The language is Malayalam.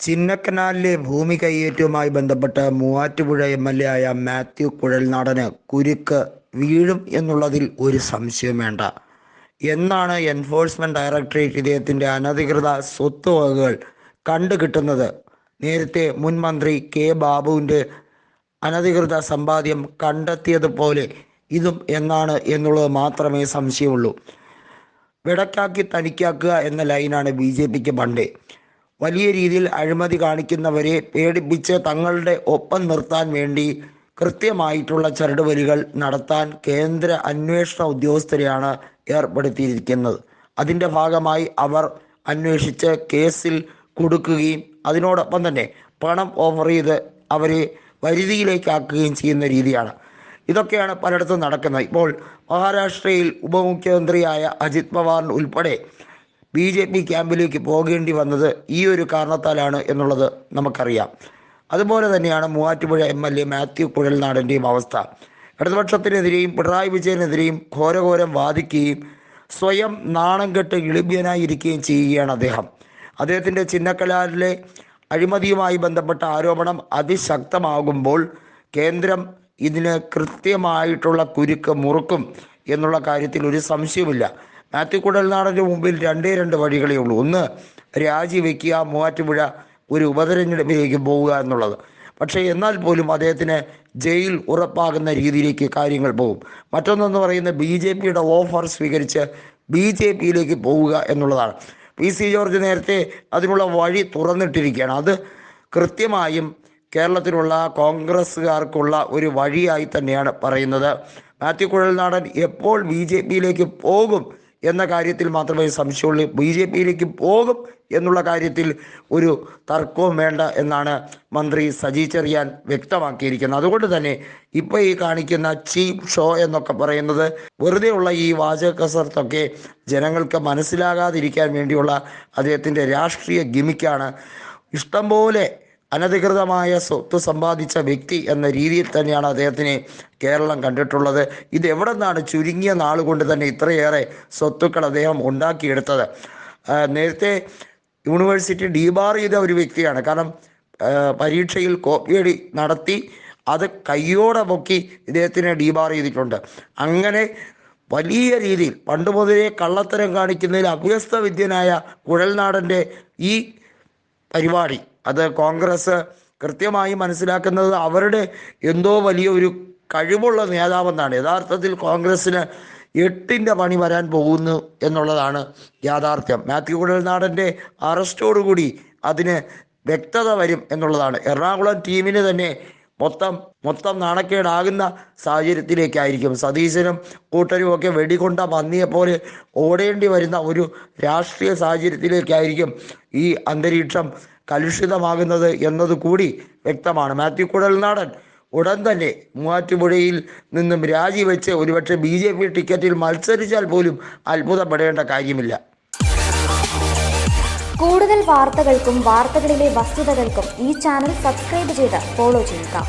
ചിന്നക്കനാലിലെ ഭൂമി കൈയേറ്റവുമായി ബന്ധപ്പെട്ട് മൂവാറ്റുപുഴ എം എൽ എ ആയ മാത്യു കുഴൽനാടന് കുരുക്ക് വീഴും എന്നുള്ളതിൽ ഒരു സംശയം വേണ്ട. എന്നാണ് എൻഫോഴ്സ്മെന്റ് ഡയറക്ടറേറ്റ് ഇദ്ദേഹത്തിന്റെ അനധികൃത സ്വത്തുവകകൾ കണ്ടുകിട്ടുന്നത് നേരത്തെ മുൻ മന്ത്രി കെ ബാബുവിന്റെ അനധികൃത സമ്പാദ്യം കണ്ടെത്തിയതുപോലെ ഇതും എന്നാണ് എന്നുള്ളത് മാത്രമേ സംശയമുള്ളൂ. വിടക്കാക്കി തനിക്കാക്കുക എന്ന ലൈനാണ് ബി ജെ പിക്ക് പണ്ടേ. വലിയ രീതിയിൽ അഴിമതി കാണിക്കുന്നവരെ പേടിപ്പിച്ച് തങ്ങളുടെ ഒപ്പം നിർത്താൻ വേണ്ടി കൃത്യമായിട്ടുള്ള ചരടുവലികൾ നടത്താൻ കേന്ദ്ര അന്വേഷണ ഉദ്യോഗസ്ഥരെയാണ് ഏർപ്പെടുത്തിയിരിക്കുന്നത്. അതിന്റെ ഭാഗമായി അവർ അന്വേഷിച്ച് കേസിൽ കൊടുക്കുകയും അതിനോടൊപ്പം തന്നെ പണം ഓഫർ ചെയ്ത് അവരെ വരുതിയിലേക്കാക്കുകയും ചെയ്യുന്ന രീതിയാണ്. ഇതൊക്കെയാണ് പലയിടത്തും നടക്കുന്നത്. ഇപ്പോൾ മഹാരാഷ്ട്രയിൽ ഉപമുഖ്യമന്ത്രിയായ അജിത് പവാറിന് ഉൾപ്പെടെ ബി ജെ പി ക്യാമ്പിലേക്ക് പോകേണ്ടി വന്നത് ഈ ഒരു കാരണത്താലാണ് എന്നുള്ളത് നമുക്കറിയാം. അതുപോലെ തന്നെയാണ് Muvattupuzha M L A Mathew കുഴൽനാടന്റെയും അവസ്ഥ. ഇടതുപക്ഷത്തിനെതിരെയും പിണറായി വിജയനെതിരെയും ഘോരഘോരം വാദിക്കുകയും സ്വയം നാണം കെട്ട് ഇളിമ്പ്യനായിരിക്കുകയും ചെയ്യുകയാണ് അദ്ദേഹം. അദ്ദേഹത്തിന്റെ ചിന്നക്കലാരിലെ അഴിമതിയുമായി ബന്ധപ്പെട്ട ആരോപണം അതിശക്തമാകുമ്പോൾ കേന്ദ്രം ഇതിന് കൃത്യമായിട്ടുള്ള കുരുക്ക് മുറുക്കും എന്നുള്ള കാര്യത്തിൽ ഒരു സംശയവുമില്ല. മാത്യു നാടിന്റെ മുമ്പിൽ രണ്ടേ രണ്ട് വഴികളേ ഉള്ളൂ. ഒന്ന് രാജിവെക്കുക മൂവാറ്റുപുഴ ഒരു ഉപതെരഞ്ഞെടുപ്പിലേക്ക് പോവുക എന്നുള്ളത്. പക്ഷേ എന്നാൽ പോലും അദ്ദേഹത്തിന് ജയിൽ ഉറപ്പാകുന്ന രീതിയിലേക്ക് കാര്യങ്ങൾ പോകും. മറ്റൊന്നെന്ന് പറയുന്നത് ബി ജെ പിയുടെ ഓഫർ സ്വീകരിച്ച് ബി ജെ പിയിലേക്ക് പോവുക എന്നുള്ളതാണ്. പി സി ജോർജ് നേരത്തെ അതിനുള്ള വഴി തുറന്നിട്ടിരിക്കുകയാണ്. അത് കൃത്യമായും കേരളത്തിലുള്ള കോൺഗ്രസ്സുകാർക്കുള്ള ഒരു വഴിയായി തന്നെയാണ് പറയുന്നത്. മാത്യു കുഴൽനാടൻ എപ്പോൾ ബി ജെ പിയിലേക്ക് പോകും എന്ന കാര്യത്തിൽ മാത്രമേ സംശയമുള്ളൂ. ബി ജെ പിയിലേക്ക് പോകും എന്നുള്ള കാര്യത്തിൽ ഒരു തർക്കവും വേണ്ട എന്നാണ് മന്ത്രി സജി ചെറിയാൻ വ്യക്തമാക്കിയിരിക്കുന്നത്. അതുകൊണ്ട് തന്നെ ഇപ്പോൾ ഈ കാണിക്കുന്ന ചീപ്പ് ഷോ എന്നൊക്കെ പറയുന്നത് വെറുതെയുള്ള ഈ വാചക കസർത്തൊക്കെ ജനങ്ങൾക്ക് മനസ്സിലാകാതിരിക്കാൻ വേണ്ടിയുള്ള അദ്ദേഹത്തിന്റെ രാഷ്ട്രീയ ഗിമിക്കാണ്. ഇഷ്ടംപോലെ അനധികൃതമായ സ്വത്ത് സമ്പാദിച്ച വ്യക്തി എന്ന രീതിയിൽ തന്നെയാണ് അദ്ദേഹത്തിനെ കേരളം കണ്ടിട്ടുള്ളത്. ഇത് എവിടെ നിന്നാണ് ചുരുങ്ങിയ നാളുകൊണ്ട് തന്നെ ഇത്രയേറെ സ്വത്തുക്കൾ അദ്ദേഹം ഉണ്ടാക്കിയെടുത്തത്? നേരത്തെ യൂണിവേഴ്സിറ്റി ഡീബാർ ചെയ്ത ഒരു വ്യക്തിയാണ്. കാരണം പരീക്ഷയിൽ കോപ്പിയടി നടത്തി അത് കയ്യോടെ പൊക്കി ഇദ്ദേഹത്തിനെ ഡീബാർ ചെയ്തിട്ടുണ്ട്. അങ്ങനെ വലിയ രീതിയിൽ പണ്ട് മുതലേ കള്ളത്തരം കാണിക്കുന്നതിൽ അഭ്യസ്ത വിദ്യനായ കുഴൽനാടന്റെ ഈ പരിപാടി അത് കോൺഗ്രസ് കൃത്യമായി മനസ്സിലാക്കുന്നത് അവരുടെ എന്തോ വലിയ ഒരു കഴിവുള്ള നേതാവെന്നാണ്. യഥാർത്ഥത്തിൽ കോൺഗ്രസ്സിന് എട്ടിന്റെ പണി വരാൻ പോകുന്നു എന്നുള്ളതാണ് യാഥാർത്ഥ്യം. മാത്യു കുഴൽനാടന്റെ അറസ്റ്റോടുകൂടി അതിന് വ്യക്തത വരും എന്നുള്ളതാണ്. എറണാകുളം ടീമിന് തന്നെ മൊത്തം മൊത്തം നാണക്കേടാകുന്ന സാഹചര്യത്തിലേക്കായിരിക്കും. സതീശനും കൂട്ടരും ഒക്കെ വെടികൊണ്ട പന്നിയെ പോലെ ഓടേണ്ടി വരുന്ന ഒരു രാഷ്ട്രീയ സാഹചര്യത്തിലേക്കായിരിക്കും ഈ അന്തരീക്ഷം കലുഷിതമാകുന്നത് എന്നതുകൂടി വ്യക്തമാണ്. മാത്യു കുഴൽനാടൻ ഉടൻ തന്നെ മൂവാറ്റുപുഴയിൽ നിന്നും രാജിവെച്ച് ഒരുപക്ഷെ ബി ജെ പി ടിക്കറ്റിൽ മത്സരിച്ചാൽ പോലും അത്ഭുതപ്പെടേണ്ട കാര്യമില്ല. കൂടുതൽ വാർത്തകൾക്കും വാർത്തകളിലെ വസ്തുതകൾക്കും ഈ ചാനൽ സബ്സ്ക്രൈബ് ചെയ്ത് ഫോളോ ചെയ്യുക.